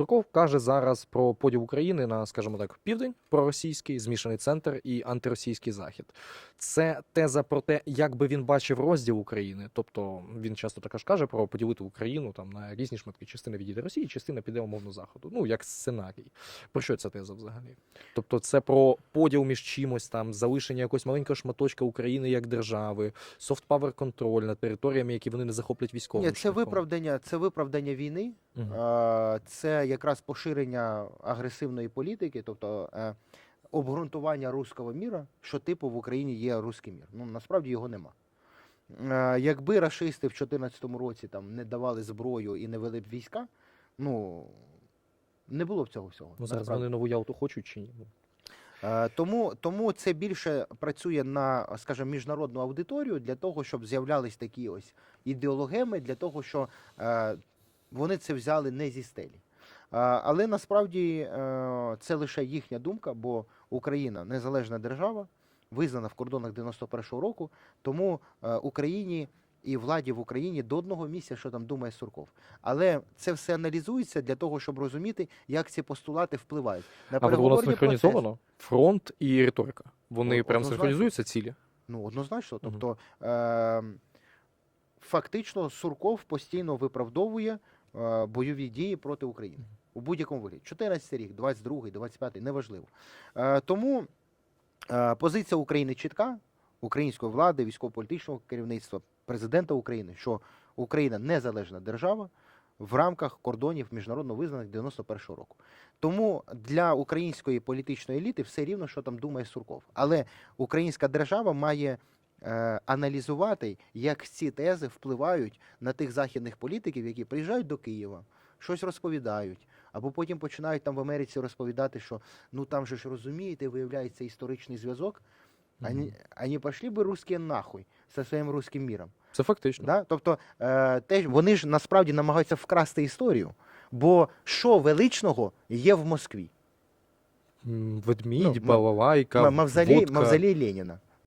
Сурков каже зараз про поділ України на, скажімо так, південь, проросійський, змішаний центр і антиросійський захід. Це теза про те, як би він бачив розділ України. Тобто він часто також каже про поділити Україну там на різні шматки. Частина відійде Росії, частина піде умовно заходу. Ну як сценарій. Про що ця теза взагалі? Тобто, це про поділ між чимось там, залишення якогось маленького шматочка України як держави, софт павер контроль над територіями, які вони не захоплять військовим. Ні, це шляхом. виправдання, це виправдання війни, це якраз поширення агресивної політики, тобто е, обґрунтування руського міра, що типу в Україні є руський мір. Ну насправді його нема. Е, Якби рашисти в 2014 році там не давали зброю і не вели б війська, ну не було б цього всього. Ну, зараз вони нову Ялту хочуть чи ні? Е, Тому, тому це більше працює на, скажімо, міжнародну аудиторію для того, щоб з'являлись такі ось ідеологеми, для того, що е, вони це взяли не зі стелі. Але насправді е, це лише їхня думка, бо Україна незалежна держава, визнана в кордонах 91-го року, тому е, Україні і владі в Україні до одного місця, що там думає Сурков. Але це все аналізується для того, щоб розуміти, як ці постулати впливають на а от воно переговорні синхронізовано? Фронт і риторика. Вони О, прям синхронізуються цілі. Ну, однозначно. Тобто, е, фактично, Сурков постійно виправдовує бойові дії проти України у будь-якому вигляді. 14 рік, 22, 25, неважливо. Е, тому е, позиція України чітка, української влади, військово-політичного керівництва, президента України, що Україна незалежна держава в рамках кордонів міжнародно визнаних 91-го року. Тому для української політичної еліти все рівно, що там думає Сурков. Але українська держава має е, аналізувати, як ці тези впливають на тих західних політиків, які приїжджають до Києва, щось розповідають, або потім починають там в Америці розповідати, що ну там же ж розумієте, виявляється історичний зв'язок. Они, они пошли би русські нахуй зі своїм руським міром. Це фактично. Да? Тобто е, те, вони ж насправді намагаються вкрасти історію. Бо що величного є в Москві? Ведмідь, Ну, балалайка, Мавзолей, мавзолей Леніна.